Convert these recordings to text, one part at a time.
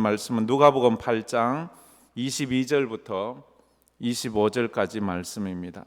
말씀은 누가복음 8장 22절부터 25절까지 말씀입니다.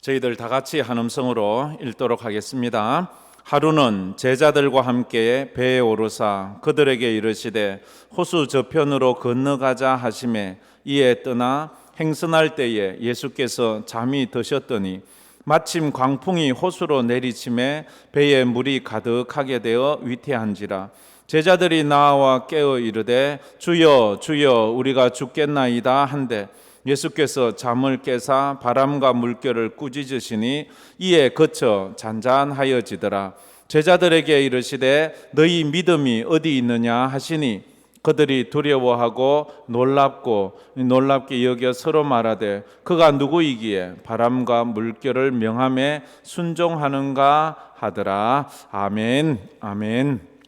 저희들 다 같이 한 음성으로 읽도록 하겠습니다. 하루는 제자들과 함께 배에 오르사 그들에게 이르시되 호수 저편으로 건너가자 하심에 이에 떠나 행선할 때에 예수께서 잠이 드셨더니 마침 광풍이 호수로 내리침에 배에 물이 가득하게 되어 위태한지라 제자들이 나와 깨어 이르되 주여 주여 우리가 죽겠나이다 한데 예수께서 잠을 깨사 바람과 물결을 꾸짖으시니 이에 거쳐 잔잔하여지더라. 제자들에게 이르시되 너희 믿음이 어디 있느냐 하시니 그들이 두려워하고 놀랍고 놀랍게 여겨 서로 말하되 그가 누구이기에 바람과 물결을 명함에 순종하는가 하더라 아멘 아멘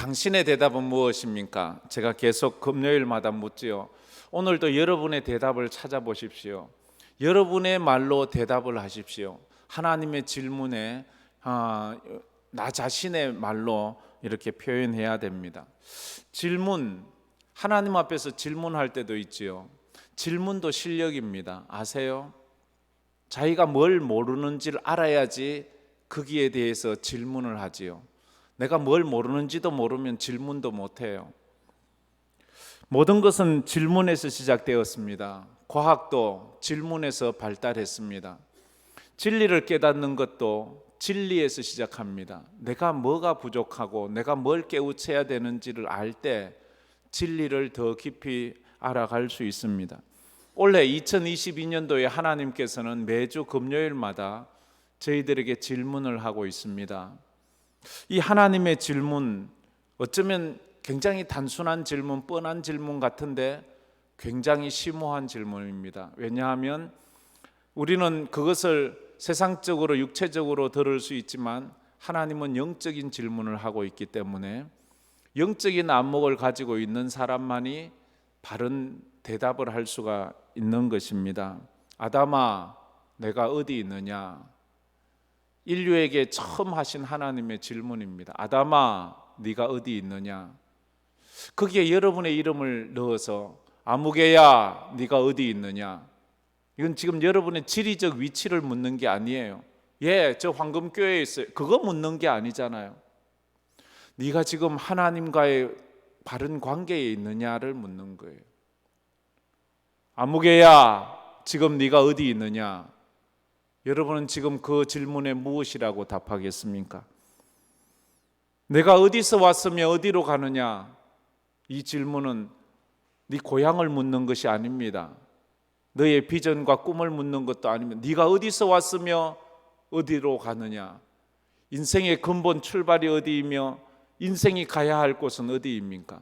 당신의 대답은 무엇입니까? 제가 계속 금요일마다 묻지요. 오늘도 여러분의 대답을 찾아보십시오. 여러분의 말로 대답을 하십시오. 하나님의 질문에 아, 나 자신의 말로 이렇게 표현해야 됩니다. 질문 하나님 앞에서 질문할 때도 있지요. 질문도 실력입니다. 아세요? 자기가 뭘 모르는지를 알아야지 거기에 대해서 질문을 하지요. 내가 뭘 모르는지도 모르면 질문도 못 해요. 모든 것은 질문에서 시작되었습니다. 과학도 질문에서 발달했습니다. 진리를 깨닫는 것도 진리에서 시작합니다. 내가 뭐가 부족하고 내가 뭘 깨우쳐야 되는지를 알 때 진리를 더 깊이 알아갈 수 있습니다. 올해 2022년도에 하나님께서는 매주 금요일마다 저희들에게 질문을 하고 있습니다. 이 하나님의 질문 어쩌면 굉장히 단순한 질문, 뻔한 질문 같은데 굉장히 심오한 질문입니다. 왜냐하면 우리는 그것을 세상적으로 육체적으로 들을 수 있지만 하나님은 영적인 질문을 하고 있기 때문에 영적인 안목을 가지고 있는 사람만이 바른 대답을 할 수가 있는 것입니다. 아담아, 내가 어디 있느냐? 인류에게 처음 하신 하나님의 질문입니다. 아담아, 네가 어디 있느냐? 거기에 여러분의 이름을 넣어서 아무개야, 네가 어디 있느냐? 이건 지금 여러분의 지리적 위치를 묻는 게 아니에요. 예, 저 황금교회에 있어요. 그거 묻는 게 아니잖아요. 네가 지금 하나님과의 바른 관계에 있느냐를 묻는 거예요. 아무개야, 지금 네가 어디 있느냐? 여러분은 지금 그 질문에 무엇이라고 답하겠습니까? 내가 어디서 왔으며 어디로 가느냐? 이 질문은 네 고향을 묻는 것이 아닙니다. 너의 비전과 꿈을 묻는 것도 아니면 네가 어디서 왔으며 어디로 가느냐? 인생의 근본 출발이 어디이며 인생이 가야 할 곳은 어디입니까?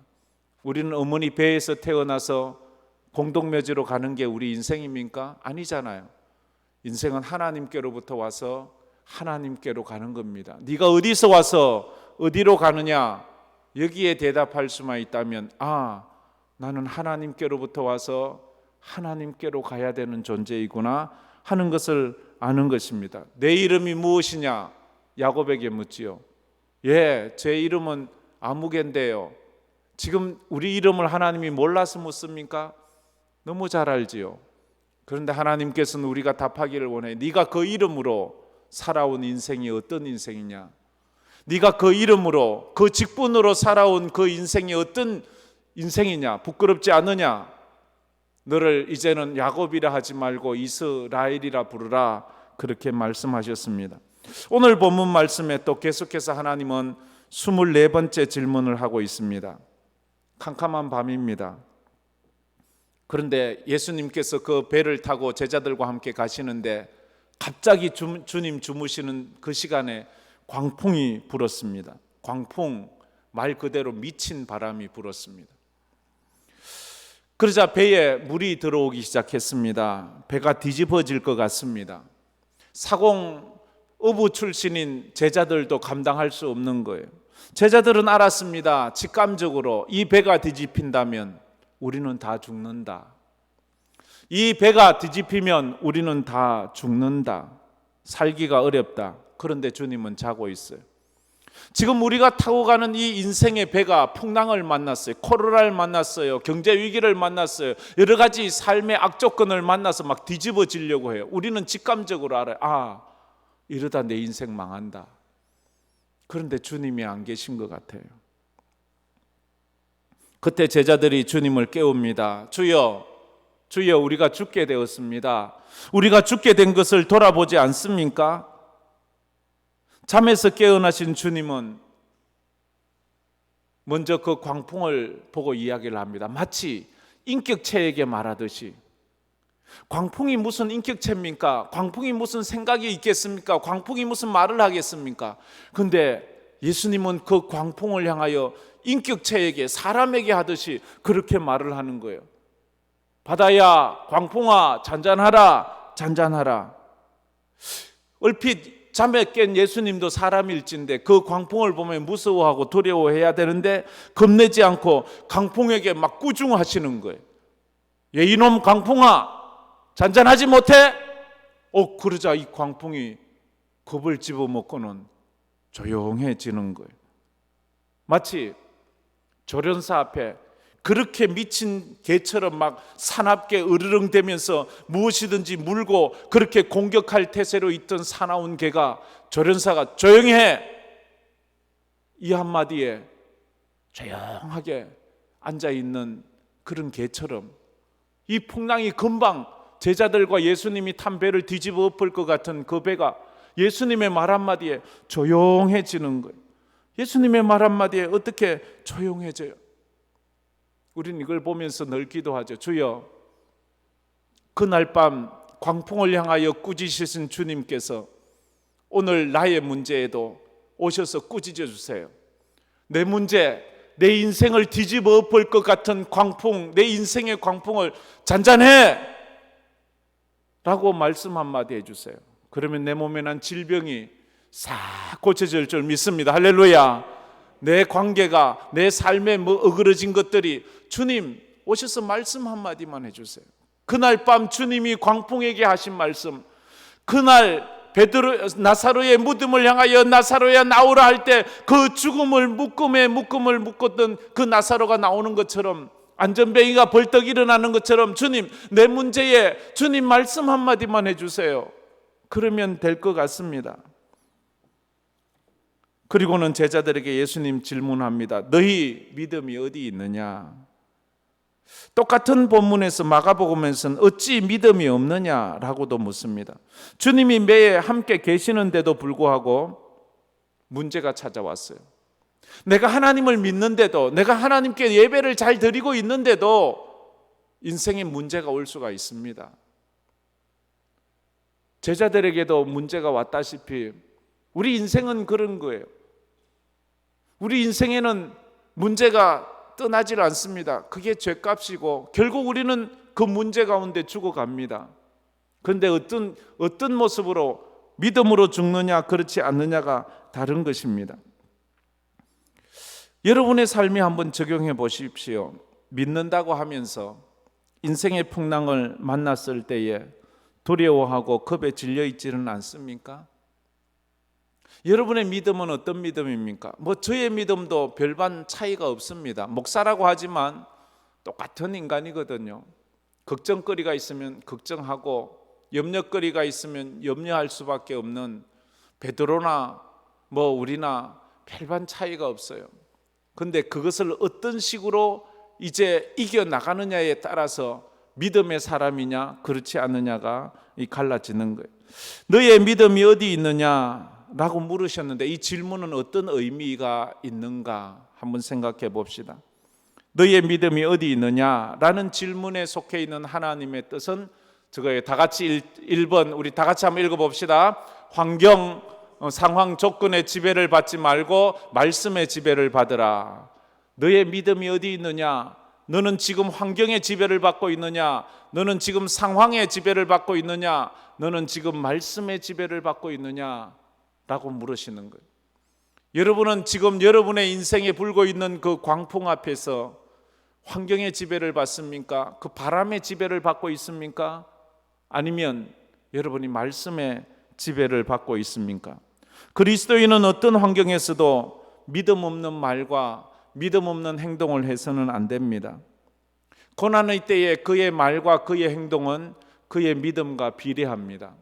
우리는 어머니 배에서 태어나서 공동묘지로 가는 게 우리 인생입니까? 아니잖아요. 인생은 하나님께로부터 와서 하나님께로 가는 겁니다. 네가 어디서 와서 어디로 가느냐? 여기에 대답할 수만 있다면 아, 나는 하나님께로부터 와서 하나님께로 가야 되는 존재이구나 하는 것을 아는 것입니다. 내 이름이 무엇이냐? 야곱에게 묻지요. 예, 제 이름은 아무개인데요. 지금 우리 이름을 하나님이 몰라서 묻습니까? 너무 잘 알지요. 그런데 하나님께서는 우리가 답하기를 원해. 네가 그 이름으로 살아온 인생이 어떤 인생이냐? 네가 그 이름으로 그 직분으로 살아온 그 인생이 어떤 인생이냐? 부끄럽지 않느냐? 너를 이제는 야곱이라 하지 말고 이스라엘이라 부르라 그렇게 말씀하셨습니다. 오늘 본문 말씀에 또 계속해서 하나님은 24번째 질문을 하고 있습니다. 캄캄한 밤입니다. 그런데 예수님께서 그 배를 타고 제자들과 함께 가시는데 갑자기 주, 주님 주무시는 그 시간에 광풍이 불었습니다. 광풍 말 그대로 미친 바람이 불었습니다. 그러자 배에 물이 들어오기 시작했습니다. 배가 뒤집어질 것 같습니다. 사공 어부 출신인 제자들도 감당할 수 없는 거예요. 제자들은 알았습니다. 직감적으로 이 배가 뒤집힌다면 우리는 다 죽는다. 이 배가 뒤집히면 우리는 다 죽는다. 살기가 어렵다. 그런데 주님은 자고 있어요. 지금 우리가 타고 가는 이 인생의 배가 풍랑을 만났어요. 코로나를 만났어요. 경제 위기를 만났어요. 여러 가지 삶의 악조건을 만나서 막 뒤집어지려고 해요. 우리는 직감적으로 알아요. 아, 이러다 내 인생 망한다. 그런데 주님이 안 계신 것 같아요. 그때 제자들이 주님을 깨웁니다. 주여, 주여, 우리가 죽게 되었습니다. 우리가 죽게 된 것을 돌아보지 않습니까? 잠에서 깨어나신 주님은 먼저 그 광풍을 보고 이야기를 합니다. 마치 인격체에게 말하듯이 광풍이 무슨 인격체입니까? 광풍이 무슨 생각이 있겠습니까? 광풍이 무슨 말을 하겠습니까? 근데 예수님은 그 광풍을 향하여 인격체에게 사람에게 하듯이 그렇게 말을 하는 거예요. 바다야, 광풍아, 잔잔하라, 잔잔하라. 얼핏 잠에 깬 예수님도 사람일진데 그 광풍을 보면 무서워하고 두려워해야 되는데 겁내지 않고 광풍에게 막 꾸중하시는 거예요. 예, 이놈 광풍아, 잔잔하지 못해? 어, 그러자 이 광풍이 겁을 집어먹고는 조용해지는 거예요. 마치 조련사 앞에 그렇게 미친 개처럼 막 사납게 으르렁대면서 무엇이든지 물고 그렇게 공격할 태세로 있던 사나운 개가 조련사가 조용히 해! 이 한마디에 조용하게 앉아 있는 그런 개처럼 이 풍랑이 금방 제자들과 예수님이 탄 배를 뒤집어 엎을 것 같은 그 배가 예수님의 말 한마디에 조용해지는 거예요. 예수님의 말 한마디에 어떻게 조용해져요? 우리는 이걸 보면서 늘 기도하죠. 주여, 그날 밤 광풍을 향하여 꾸짖으신 주님께서 오늘 나의 문제에도 오셔서 꾸짖어 주세요. 내 문제, 내 인생을 뒤집어 엎을 것 같은 광풍, 내 인생의 광풍을 잔잔해! 라고 말씀 한마디 해주세요. 그러면 내 몸에 난 질병이 싹 고쳐질 줄 믿습니다. 할렐루야. 내 관계가, 내 삶에 뭐 어그러진 것들이 주님 오셔서 말씀 한마디만 해주세요. 그날 밤 주님이 광풍에게 하신 말씀, 그날 베드로 나사로의 무덤을 향하여 나사로야 나오라 할 때 그 죽음을 묶음에 묶음을 묶었던 그 나사로가 나오는 것처럼 안전뱅이가 벌떡 일어나는 것처럼 주님 내 문제에 주님 말씀 한마디만 해주세요. 그러면 될 것 같습니다. 그리고는 제자들에게 예수님 질문합니다. 너희 믿음이 어디 있느냐? 똑같은 본문에서 마가복음에서는 어찌 믿음이 없느냐라고도 묻습니다. 주님이 매에 함께 계시는데도 불구하고 문제가 찾아왔어요. 내가 하나님을 믿는데도 내가 하나님께 예배를 잘 드리고 있는데도 인생에 문제가 올 수가 있습니다. 제자들에게도 문제가 왔다시피 우리 인생은 그런 거예요. 우리 인생에는 문제가 떠나질 않습니다. 그게 죄값이고 결국 우리는 그 문제 가운데 죽어갑니다. 그런데 어떤 어떤 모습으로 믿음으로 죽느냐 그렇지 않느냐가 다른 것입니다. 여러분의 삶에 한번 적용해 보십시오. 믿는다고 하면서 인생의 풍랑을 만났을 때에 두려워하고 겁에 질려 있지는 않습니까? 여러분의 믿음은 어떤 믿음입니까? 뭐 저의 믿음도 별반 차이가 없습니다. 목사라고 하지만 똑같은 인간이거든요. 걱정거리가 있으면 걱정하고 염려거리가 있으면 염려할 수밖에 없는 베드로나 뭐 우리나 별반 차이가 없어요. 근데 그것을 어떤 식으로 이제 이겨 나가느냐에 따라서 믿음의 사람이냐 그렇지 않느냐가 갈라지는 거예요. 너의 믿음이 어디 있느냐? 라고 물으셨는데 이 질문은 어떤 의미가 있는가 한번 생각해 봅시다. 너의 믿음이 어디 있느냐 라는 질문에 속해 있는 하나님의 뜻은 저거에 다 같이 1 번 우리 다 같이 한번 읽어 봅시다. 환경 어, 상황 조건의 지배를 받지 말고 말씀의 지배를 받으라. 너의 믿음이 어디 있느냐? 너는 지금 환경의 지배를 받고 있느냐? 너는 지금 상황의 지배를 받고 있느냐? 너는 지금 말씀의 지배를 받고 있느냐? 라고 물으시는 거예요. 여러분은 지금 여러분의 인생에 불고 있는 그 광풍 앞에서 환경의 지배를 받습니까? 그 바람의 지배를 받고 있습니까? 아니면 여러분이 말씀의 지배를 받고 있습니까? 그리스도인은 어떤 환경에서도 믿음 없는 말과 믿음 없는 행동을 해서는 안 됩니다. 고난의 때에 그의 말과 그의 행동은 그의 믿음과 비례합니다.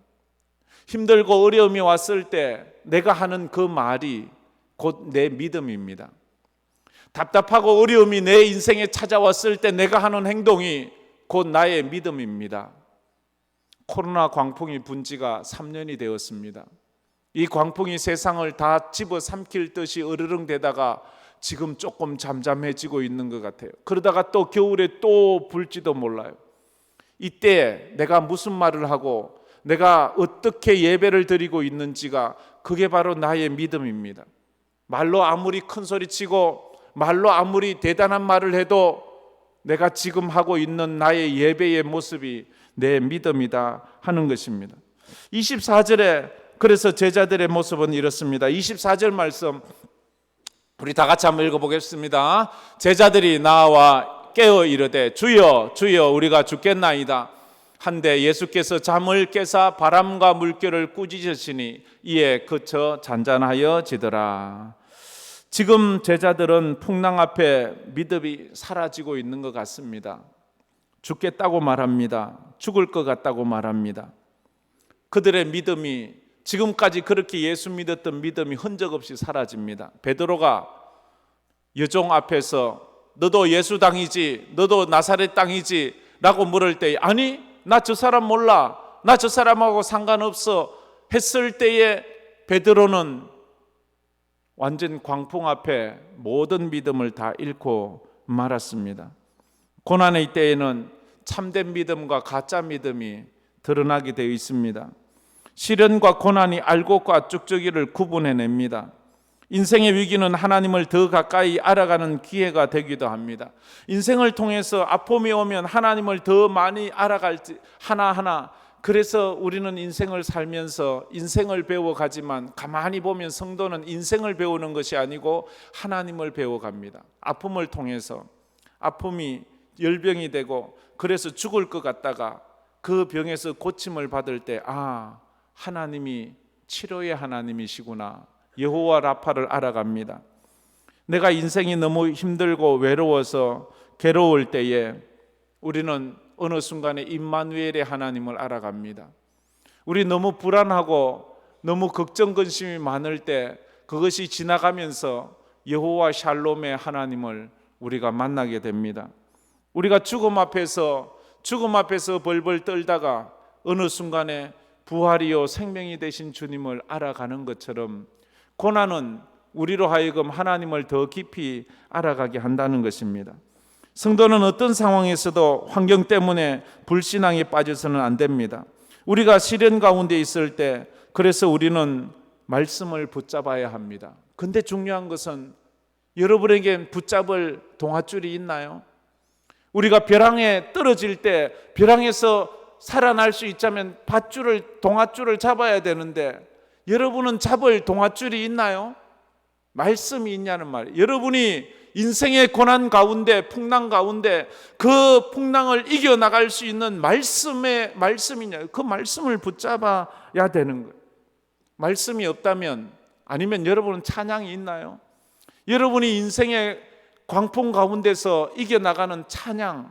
힘들고 어려움이 왔을 때 내가 하는 그 말이 곧 내 믿음입니다. 답답하고 어려움이 내 인생에 찾아왔을 때 내가 하는 행동이 곧 나의 믿음입니다. 코로나 광풍이 분 지가 3년이 되었습니다. 이 광풍이 세상을 다 집어 삼킬 듯이 으르렁대다가 지금 조금 잠잠해지고 있는 것 같아요. 그러다가 또 겨울에 또 불지도 몰라요. 이때 내가 무슨 말을 하고 내가 어떻게 예배를 드리고 있는지가 그게 바로 나의 믿음입니다. 말로 아무리 큰 소리 치고 말로 아무리 대단한 말을 해도 내가 지금 하고 있는 나의 예배의 모습이 내 믿음이다 하는 것입니다. 24절에 그래서 제자들의 모습은 이렇습니다. 24절 말씀 우리 다 같이 한번 읽어보겠습니다. 제자들이 나와 깨어 이르되 주여 주여 우리가 죽겠나이다. 한데 예수께서 잠을 깨사 바람과 물결을 꾸짖으시니 이에 그쳐 잔잔하여 지더라. 지금 제자들은 풍랑 앞에 믿음이 사라지고 있는 것 같습니다. 죽겠다고 말합니다. 죽을 것 같다고 말합니다. 그들의 믿음이 지금까지 그렇게 예수 믿었던 믿음이 흔적 없이 사라집니다. 베드로가 여종 앞에서 너도 예수 당이지, 너도 나사렛 땅이지라고 물을 때 아니 나 저 사람 몰라, 나 저 사람하고 상관없어 했을 때에 베드로는 완전 광풍 앞에 모든 믿음을 다 잃고 말았습니다. 고난의 때에는 참된 믿음과 가짜 믿음이 드러나게 되어 있습니다. 시련과 고난이 알곡과 쭉쭉이를 구분해냅니다. 인생의 위기는 하나님을 더 가까이 알아가는 기회가 되기도 합니다. 인생을 통해서 아픔이 오면 하나님을 더 많이 알아갈지 하나하나 그래서 우리는 인생을 살면서 인생을 배워가지만 가만히 보면 성도는 인생을 배우는 것이 아니고 하나님을 배워갑니다. 아픔을 통해서 아픔이 열병이 되고 그래서 죽을 것 같다가 그 병에서 고침을 받을 때 아, 하나님이 치료의 하나님이시구나. 여호와 라파를 알아갑니다. 내가 인생이 너무 힘들고 외로워서 괴로울 때에 우리는 어느 순간에 임마누엘의 하나님을 알아갑니다. 우리 너무 불안하고 너무 걱정 근심이 많을 때 그것이 지나가면서 여호와 샬롬의 하나님을 우리가 만나게 됩니다. 우리가 죽음 앞에서 죽음 앞에서 벌벌 떨다가 어느 순간에 부활이요 생명이 되신 주님을 알아가는 것처럼 고난은 우리로 하여금 하나님을 더 깊이 알아가게 한다는 것입니다. 성도는 어떤 상황에서도 환경 때문에 불신앙에 빠져서는 안 됩니다. 우리가 시련 가운데 있을 때 그래서 우리는 말씀을 붙잡아야 합니다. 근데 중요한 것은 여러분에게 붙잡을 동아줄이 있나요? 우리가 벼랑에 떨어질 때 벼랑에서 살아날 수 있자면 밧줄을 동아줄을 잡아야 되는데 여러분은 잡을 동아줄이 있나요? 말씀이 있냐는 말이에요. 여러분이 인생의 고난 가운데 풍랑 가운데 그 풍랑을 이겨 나갈 수 있는 말씀의 말씀이냐? 그 말씀을 붙잡아야 되는 거예요. 말씀이 없다면 아니면 여러분은 찬양이 있나요? 여러분이 인생의 광풍 가운데서 이겨 나가는 찬양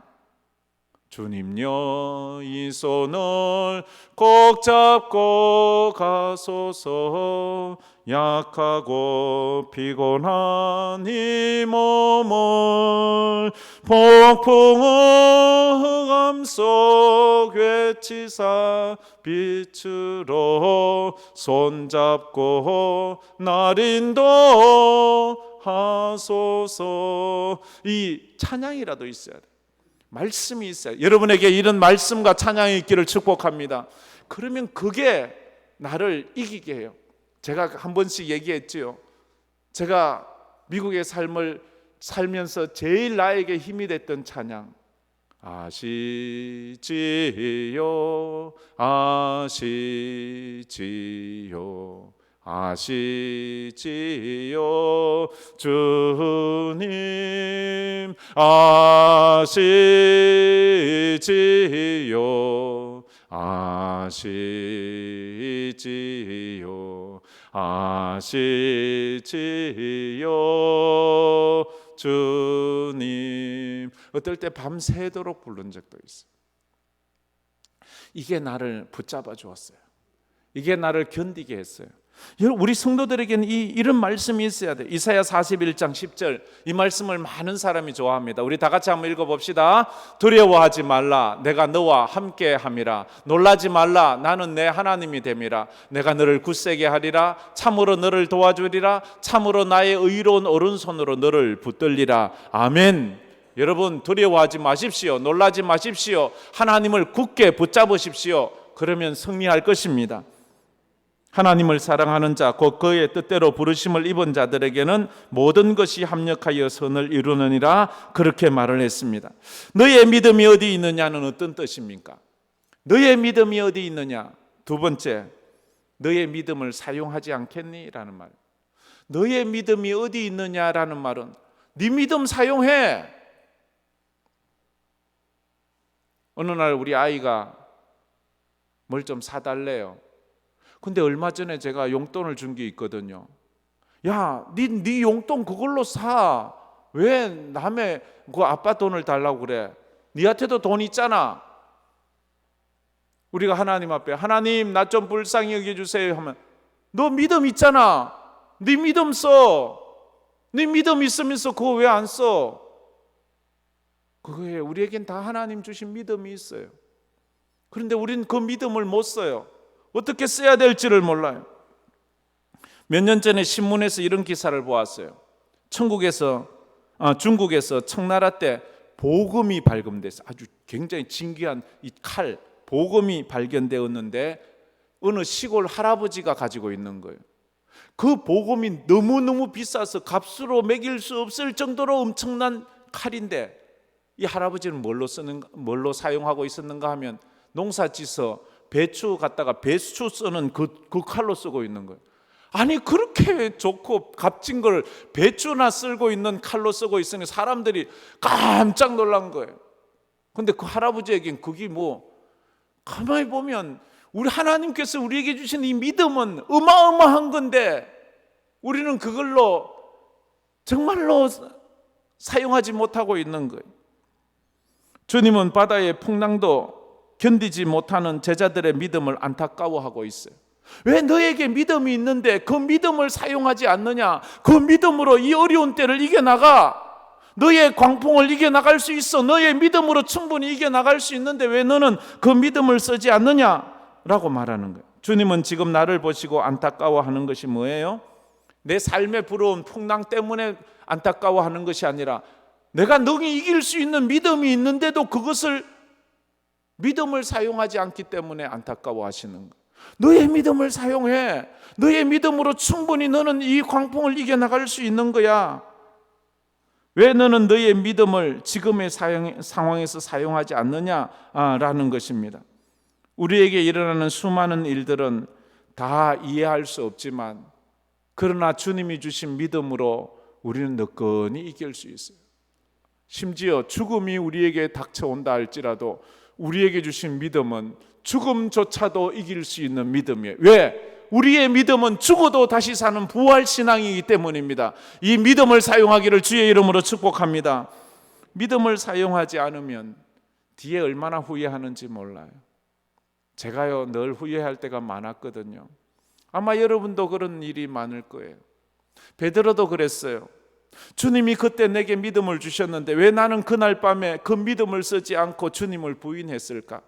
주님여 이 손을 꼭 잡고 가소서 약하고 피곤한 이 몸을 폭풍의 흑암 속 외치사 빛으로 손잡고 날 인도 하소서 이 찬양이라도 있어야 돼. 말씀이 있어요. 여러분에게 이런 말씀과 찬양이 있기를 축복합니다. 그러면 그게 나를 이기게 해요. 제가 한 번씩 얘기했지요. 제가 미국의 삶을 살면서 제일 나에게 힘이 됐던 찬양. 아시지요, 아시지요. 아시지요 주님. 아시지요 아시지요 아시지요 주님. 어떨 때 밤새도록 부른 적도 있어요. 이게 나를 붙잡아 주었어요. 이게 나를 견디게 했어요 우리 성도들에게는 이, 이런 말씀이 있어야 돼 이사야 41장 10절 이 말씀을 많은 사람이 좋아합니다. 우리 다 같이 한번 읽어봅시다. 두려워하지 말라. 내가 너와 함께 함이라. 놀라지 말라. 나는 내 하나님이 됨이라. 내가 너를 굳세게 하리라. 참으로 너를 도와주리라. 참으로 나의 의로운 오른손으로 너를 붙들리라. 아멘. 여러분 두려워하지 마십시오. 놀라지 마십시오. 하나님을 굳게 붙잡으십시오. 그러면 승리할 것입니다 하나님을 사랑하는 자, 곧 그의 뜻대로 부르심을 입은 자들에게는 모든 것이 합력하여 선을 이루느니라 그렇게 말을 했습니다. 너의 믿음이 어디 있느냐는 어떤 뜻입니까? 너의 믿음이 어디 있느냐? 두 번째, 너의 믿음을 사용하지 않겠니? 라는 말. 너의 믿음이 어디 있느냐라는 말은 네 믿음 사용해. 어느 날 우리 아이가 뭘 좀 사달래요. 근데 얼마 전에 제가 용돈을 준 게 있거든요. 야, 네, 네 용돈 그걸로 사. 왜 남의 그 아빠 돈을 달라고 그래? 니한테도 돈 있잖아. 우리가 하나님 앞에 하나님 나 좀 불쌍히 여겨 주세요 하면 너 믿음 있잖아. 네 믿음 써. 네 믿음 있으면서 그거 왜 안 써? 그거에 우리에겐 다 하나님 주신 믿음이 있어요. 그런데 우리는 그 믿음을 못 써요. 어떻게 써야 될지를 몰라요. 몇 년 전에 신문에서 이런 기사를 보았어요. 천국에서 아, 중국에서 청나라 때 보금이 발견됐어. 아주 굉장히 진귀한 이 칼 보금이 발견되었는데 어느 시골 할아버지가 가지고 있는 거예요. 그 보금이 너무 너무 비싸서 값으로 매길 수 없을 정도로 엄청난 칼인데 이 할아버지는 뭘로 쓰는 뭘로 사용하고 있었는가 하면 농사지서 배추 갖다가 배추 쓰는 그, 그 칼로 쓰고 있는 거예요. 아니 그렇게 좋고 값진 걸 배추나 쓸고 있는 칼로 쓰고 있으니 사람들이 깜짝 놀란 거예요. 근데 그 할아버지에겐 그게 뭐 가만히 보면 우리 하나님께서 우리에게 주신 이 믿음은 어마어마한 건데 우리는 그걸로 정말로 사용하지 못하고 있는 거예요. 주님은 바다의 풍랑도 견디지 못하는 제자들의 믿음을 안타까워하고 있어요. 왜 너에게 믿음이 있는데 그 믿음을 사용하지 않느냐? 그 믿음으로 이 어려운 때를 이겨나가. 너의 광풍을 이겨나갈 수 있어. 너의 믿음으로 충분히 이겨나갈 수 있는데 왜 너는 그 믿음을 쓰지 않느냐? 라고 말하는 거예요. 주님은 지금 나를 보시고 안타까워하는 것이 뭐예요? 내 삶에 불어온 풍랑 때문에 안타까워하는 것이 아니라 내가 능히 이길 수 있는 믿음이 있는데도 그것을 믿음을 사용하지 않기 때문에 안타까워하시는 거예요. 너의 믿음을 사용해. 너의 믿음으로 충분히 너는 이 광풍을 이겨나갈 수 있는 거야. 왜 너는 너의 믿음을 지금의 사용, 상황에서 사용하지 않느냐라는 것입니다. 우리에게 일어나는 수많은 일들은 다 이해할 수 없지만 그러나 주님이 주신 믿음으로 우리는 너끈히 이길 수 있어요. 심지어 죽음이 우리에게 닥쳐온다 할지라도 우리에게 주신 믿음은 죽음조차도 이길 수 있는 믿음이에요. 왜? 우리의 믿음은 죽어도 다시 사는 부활 신앙이기 때문입니다. 이 믿음을 사용하기를 주의 이름으로 축복합니다. 믿음을 사용하지 않으면 뒤에 얼마나 후회하는지 몰라요. 제가요 늘 후회할 때가 많았거든요. 아마 여러분도 그런 일이 많을 거예요. 베드로도 그랬어요. 주님이 그때 내게 믿음을 주셨는데 왜 나는 그날 밤에 그 믿음을 쓰지 않고 주님을 부인했을까?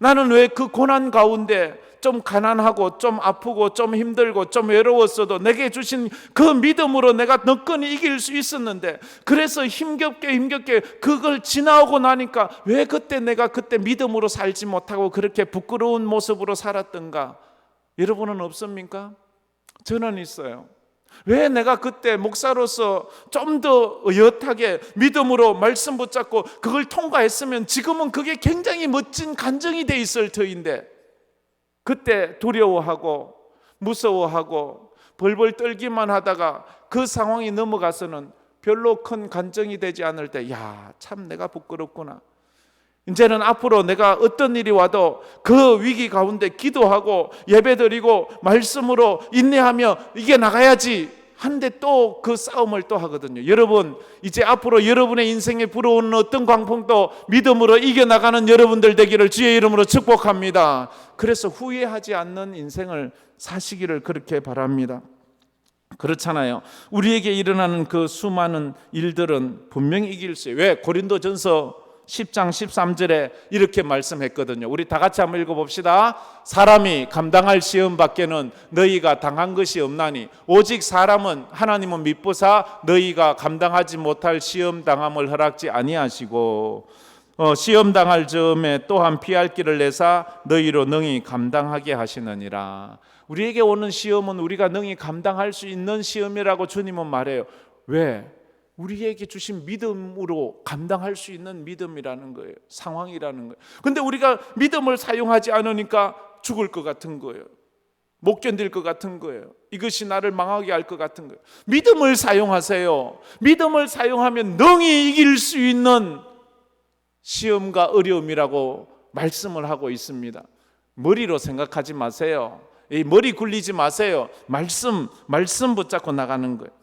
나는 왜 그 고난 가운데 좀 가난하고 좀 아프고 좀 힘들고 좀 외로웠어도 내게 주신 그 믿음으로 내가 너끈히 이길 수 있었는데 그래서 힘겹게 힘겹게 그걸 지나오고 나니까 왜 그때 내가 그때 믿음으로 살지 못하고 그렇게 부끄러운 모습으로 살았던가 여러분은 없습니까? 저는 있어요. 왜 내가 그때 목사로서 좀 더 여하게 믿음으로 말씀 붙잡고 그걸 통과했으면 지금은 그게 굉장히 멋진 간증이 돼 있을 터인데 그때 두려워하고 무서워하고 벌벌 떨기만 하다가 그 상황이 넘어가서는 별로 큰 간증이 되지 않을 때 야 참 내가 부끄럽구나 이제는 앞으로 내가 어떤 일이 와도 그 위기 가운데 기도하고 예배드리고 말씀으로 인내하며 이게 나가야지 한데 또 그 싸움을 또 하거든요. 여러분, 이제 앞으로 여러분의 인생에 불어오는 어떤 광풍도 믿음으로 이겨나가는 여러분들 되기를 주의 이름으로 축복합니다. 그래서 후회하지 않는 인생을 사시기를 그렇게 바랍니다. 그렇잖아요. 우리에게 일어나는 그 수많은 일들은 분명히 이길 수 있어요. 왜? 고린도 전서 10장 13절에 이렇게 말씀했거든요. 우리 다 같이 한번 읽어봅시다. 사람이 감당할 시험 밖에는 너희가 당한 것이 없나니 오직 사람은 하나님은 미쁘사 너희가 감당하지 못할 시험 당함을 허락지 아니하시고 어, 시험 당할 즈음에 또한 피할 길을 내사 너희로 능히 감당하게 하시느니라. 우리에게 오는 시험은 우리가 능히 감당할 수 있는 시험이라고 주님은 말해요. 왜? 우리에게 주신 믿음으로 감당할 수 있는 믿음이라는 거예요. 상황이라는 거예요. 근데 우리가 믿음을 사용하지 않으니까 죽을 것 같은 거예요. 못 견딜 것 같은 거예요. 이것이 나를 망하게 할 것 같은 거예요. 믿음을 사용하세요. 믿음을 사용하면 능히 이길 수 있는 시험과 어려움이라고 말씀을 하고 있습니다. 머리로 생각하지 마세요. 이 머리 굴리지 마세요. 말씀, 말씀 붙잡고 나가는 거예요.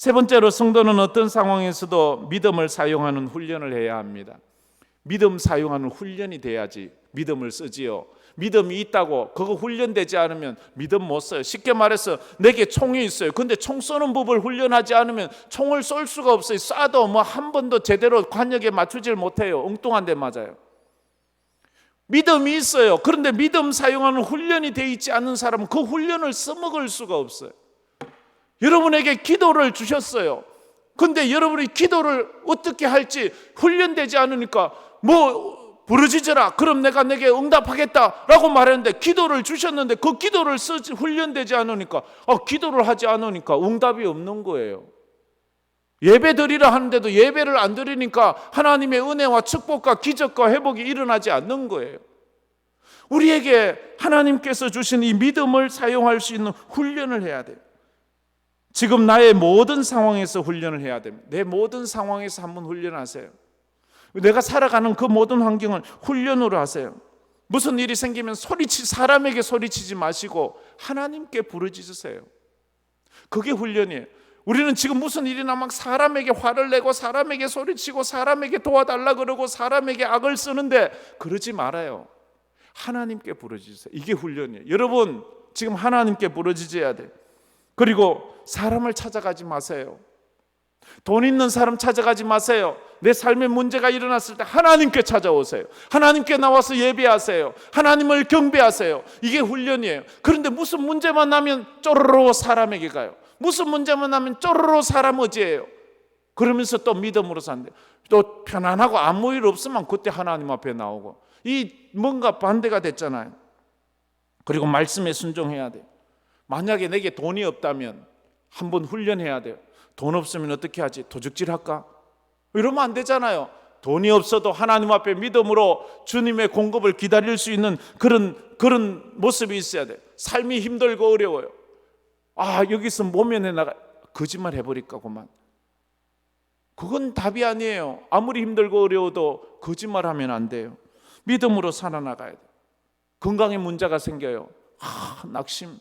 세 번째로 성도는 어떤 상황에서도 믿음을 사용하는 훈련을 해야 합니다. 믿음 사용하는 훈련이 돼야지 믿음을 쓰지요. 믿음이 있다고 그거 훈련되지 않으면 믿음 못 써요. 쉽게 말해서 내게 총이 있어요. 근데 총 쏘는 법을 훈련하지 않으면 총을 쏠 수가 없어요. 쏴도 뭐 한 번도 제대로 관역에 맞추질 못해요. 엉뚱한 데 맞아요. 믿음이 있어요. 그런데 믿음 사용하는 훈련이 돼 있지 않은 사람은 그 훈련을 써먹을 수가 없어요. 여러분에게 기도를 주셨어요. 근데 여러분이 기도를 어떻게 할지 훈련되지 않으니까 뭐 부르짖어라. 그럼 내가 내게 응답하겠다라고 말했는데 기도를 주셨는데 그 기도를 쓰지 훈련되지 않으니까 아, 기도를 하지 않으니까 응답이 없는 거예요. 예배 드리라 하는데도 예배를 안 드리니까 하나님의 은혜와 축복과 기적과 회복이 일어나지 않는 거예요. 우리에게 하나님께서 주신 이 믿음을 사용할 수 있는 훈련을 해야 돼요. 지금 나의 모든 상황에서 훈련을 해야 됩니다. 내 모든 상황에서 한번 훈련하세요. 내가 살아가는 그 모든 환경을 훈련으로 하세요. 무슨 일이 생기면 소리치 사람에게 소리치지 마시고 하나님께 부르짖으세요. 그게 훈련이에요. 우리는 지금 무슨 일이 나면 사람에게 화를 내고 사람에게 소리치고 사람에게 도와달라 그러고 사람에게 악을 쓰는데 그러지 말아요. 하나님께 부르짖으세요. 이게 훈련이에요. 여러분 지금 하나님께 부르짖어야 돼. 그리고 사람을 찾아가지 마세요. 돈 있는 사람 찾아가지 마세요. 내 삶에 문제가 일어났을 때 하나님께 찾아오세요. 하나님께 나와서 예배하세요. 하나님을 경배하세요. 이게 훈련이에요. 그런데 무슨 문제만 나면 쪼르르 사람에게 가요. 무슨 문제만 나면 쪼르르 사람 의지해요. 그러면서 또 믿음으로 산대. 또 편안하고 아무 일 없으면 그때 하나님 앞에 나오고 이 뭔가 반대가 됐잖아요. 그리고 말씀에 순종해야 돼. 만약에 내게 돈이 없다면 한번 훈련해야 돼요. 돈 없으면 어떻게 하지? 도둑질 할까? 이러면 안 되잖아요. 돈이 없어도 하나님 앞에 믿음으로 주님의 공급을 기다릴 수 있는 그런 그런 모습이 있어야 돼. 삶이 힘들고 어려워요. 아 여기서 모면에 나가 거짓말 해버릴까 그만. 그건 답이 아니에요. 아무리 힘들고 어려워도 거짓말하면 안 돼요. 믿음으로 살아나가야 돼. 건강에 문제가 생겨요. 아, 낙심.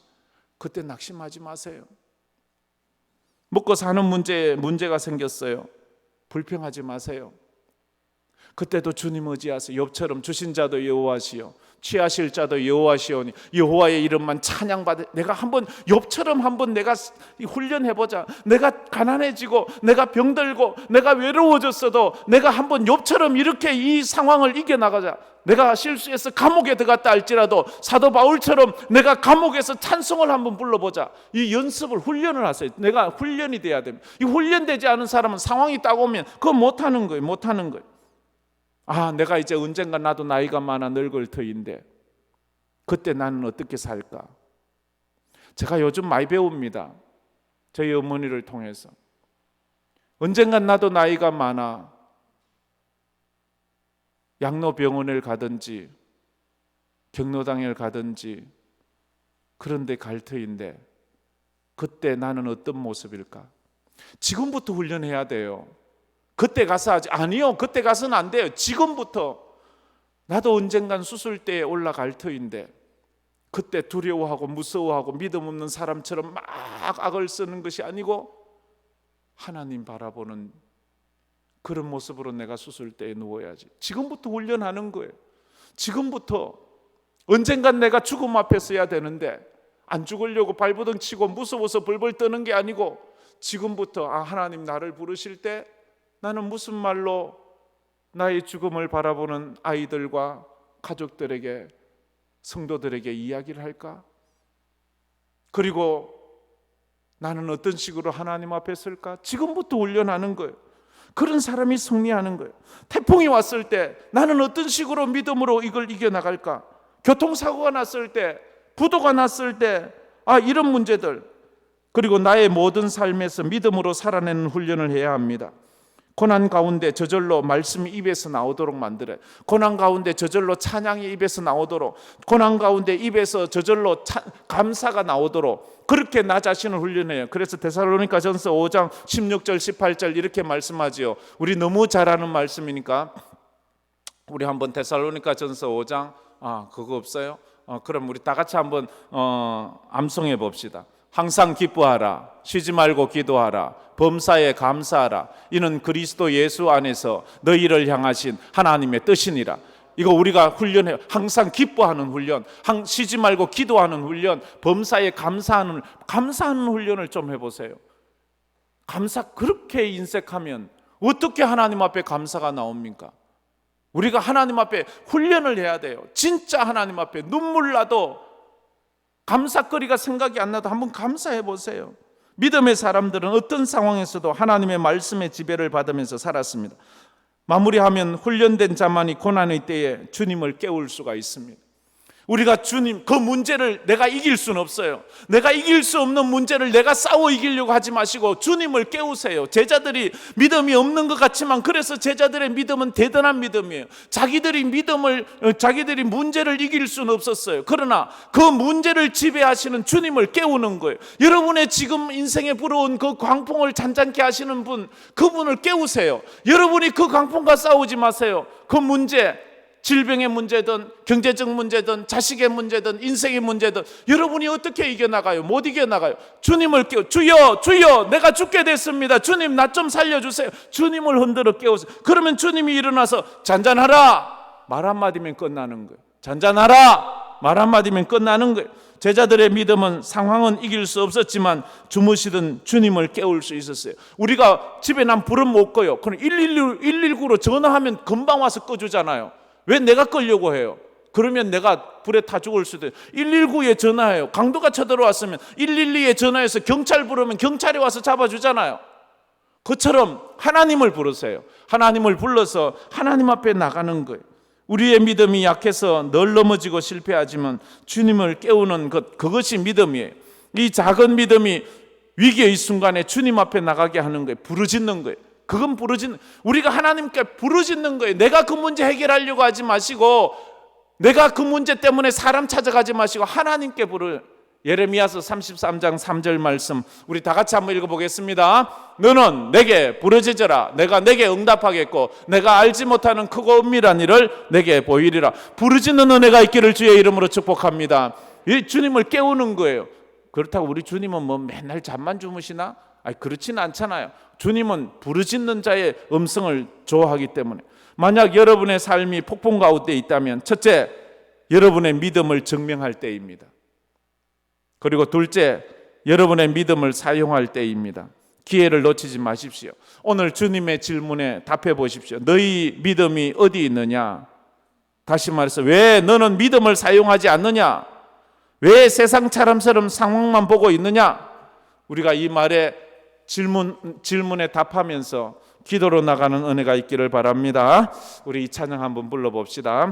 그때 낙심하지 마세요. 먹고 사는 문제에 문제가 생겼어요. 불평하지 마세요. 그때도 주님 의지하세요. 욥처럼 주신 자도 여호와시요 취하실 자도 여호와시오니 여호와의 이름만 찬양받아 내가 한번 욥처럼 한번 내가 훈련해 보자. 내가 가난해지고 내가 병들고 내가 외로워졌어도 내가 한번 욥처럼 이렇게 이 상황을 이겨 나가자. 내가 실수해서 감옥에 들어갔다 할지라도 사도 바울처럼 내가 감옥에서 찬송을 한번 불러보자. 이 연습을 훈련을 하세요. 내가 훈련이 돼야 됩니다. 이 훈련되지 않은 사람은 상황이 딱 오면 그거 못하는 거예요. 못하는 거예요. 아, 내가 이제 언젠가 나도 나이가 많아 늙을 터인데 그때 나는 어떻게 살까? 제가 요즘 많이 배웁니다. 저희 어머니를 통해서. 언젠가 나도 나이가 많아 양로병원을 가든지 경로당을 가든지 그런데 갈 터인데 그때 나는 어떤 모습일까? 지금부터 훈련해야 돼요. 그때 가서 하지. 아니요. 그때 가서는 안 돼요. 지금부터 나도 언젠간 수술대에 올라갈 터인데 그때 두려워하고 무서워하고 믿음 없는 사람처럼 막 악을 쓰는 것이 아니고 하나님 바라보는 그런 모습으로 내가 수술대에 누워야지. 지금부터 훈련하는 거예요. 지금부터 언젠간 내가 죽음 앞에 서야 되는데 안 죽으려고 발버둥 치고 무서워서 벌벌 떠는 게 아니고 지금부터 아 하나님 나를 부르실 때 나는 무슨 말로 나의 죽음을 바라보는 아이들과 가족들에게 성도들에게 이야기를 할까? 그리고 나는 어떤 식으로 하나님 앞에 설까? 지금부터 훈련하는 거예요. 그런 사람이 승리하는 거예요. 태풍이 왔을 때 나는 어떤 식으로 믿음으로 이걸 이겨 나갈까? 교통사고가 났을 때, 부도가 났을 때, 아 이런 문제들 그리고 나의 모든 삶에서 믿음으로 살아내는 훈련을 해야 합니다. 고난 가운데 저절로 말씀이 입에서 나오도록 만들어요. 고난 가운데 저절로 찬양이 입에서 나오도록, 고난 가운데 입에서 저절로 차- 감사가 나오도록 그렇게 나 자신을 훈련해요. 그래서 데살로니가 전서 5장 16절 18절 이렇게 말씀하지요. 우리 너무 잘하는 말씀이니까 우리 한번 데살로니가 전서 5장 아 그거 없어요? 어, 그럼 우리 다 같이 한번 어, 암송해 봅시다. 항상 기뻐하라 쉬지 말고 기도하라 범사에 감사하라 이는 그리스도 예수 안에서 너희를 향하신 하나님의 뜻이니라. 이거 우리가 훈련해요. 항상 기뻐하는 훈련, 항 쉬지 말고 기도하는 훈련, 범사에 감사하는 감사하는 훈련을 좀 해보세요. 감사 그렇게 인색하면 어떻게 하나님 앞에 감사가 나옵니까? 우리가 하나님 앞에 훈련을 해야 돼요. 진짜 하나님 앞에 눈물 나도 감사거리가 생각이 안 나도 한번 감사해 보세요. 믿음의 사람들은 어떤 상황에서도 하나님의 말씀의 지배를 받으면서 살았습니다. 마무리하면 훈련된 자만이 고난의 때에 주님을 깨울 수가 있습니다. 우리가 주님 그 문제를 내가 이길 수는 없어요. 내가 이길 수 없는 문제를 내가 싸워 이기려고 하지 마시고 주님을 깨우세요. 제자들이 믿음이 없는 것 같지만 그래서 제자들의 믿음은 대단한 믿음이에요. 자기들이 믿음을 어, 자기들이 문제를 이길 수는 없었어요. 그러나 그 문제를 지배하시는 주님을 깨우는 거예요. 여러분의 지금 인생에 불어온 그 광풍을 잔잔케 하시는 분 그분을 깨우세요. 여러분이 그 광풍과 싸우지 마세요. 그 문제 질병의 문제든 경제적 문제든 자식의 문제든 인생의 문제든 여러분이 어떻게 이겨나가요? 못 이겨나가요. 주님을 깨워 주여 주여 내가 죽게 됐습니다. 주님 나 좀 살려주세요. 주님을 흔들어 깨우세요. 그러면 주님이 일어나서 잔잔하라 말 한마디면 끝나는 거예요. 잔잔하라 말 한마디면 끝나는 거예요. 제자들의 믿음은 상황은 이길 수 없었지만 주무시던 주님을 깨울 수 있었어요. 우리가 집에 난 불은 못 꺼요. 그럼 119, 119로 전화하면 금방 와서 꺼주잖아요. 왜 내가 끌려고 해요? 그러면 내가 불에 타 죽을 수도 있어요. 119에 전화해요. 강도가 쳐들어왔으면 112에 전화해서 경찰 부르면 경찰이 와서 잡아주잖아요. 그처럼 하나님을 부르세요. 하나님을 불러서 하나님 앞에 나가는 거예요. 우리의 믿음이 약해서 늘 넘어지고 실패하지만 주님을 깨우는 것 그것이 믿음이에요. 이 작은 믿음이 위기의 순간에 주님 앞에 나가게 하는 거예요. 부르짖는 거예요. 그건 부르짖는 우리가 하나님께 부르짖는 거예요. 내가 그 문제 해결하려고 하지 마시고 내가 그 문제 때문에 사람 찾아가지 마시고 하나님께 부르 예레미야서 33장 3절 말씀 우리 다 같이 한번 읽어 보겠습니다. 너는 내게 부르짖어라. 내가 내게 응답하겠고 내가 알지 못하는 크고 은밀한 일을 내게 보이리라. 부르짖는 은혜가 있기를 주의 이름으로 축복합니다. 이 주님을 깨우는 거예요. 그렇다고 우리 주님은 뭐 맨날 잠만 주무시나? 아니 그렇지는 않잖아요. 주님은 부르짖는 자의 음성을 좋아하기 때문에 만약 여러분의 삶이 폭풍 가운데 있다면 첫째 여러분의 믿음을 증명할 때입니다. 그리고 둘째, 여러분의 믿음을 사용할 때입니다. 기회를 놓치지 마십시오. 오늘 주님의 질문에 답해 보십시오. 너희 믿음이 어디 있느냐? 다시 말해서 왜 너는 믿음을 사용하지 않느냐? 왜 세상처럼처럼 상황만 보고 있느냐? 우리가 이 말에 질문 질문에 답하면서 기도로 나가는 은혜가 있기를 바랍니다. 우리 이 찬양 한번 불러 봅시다.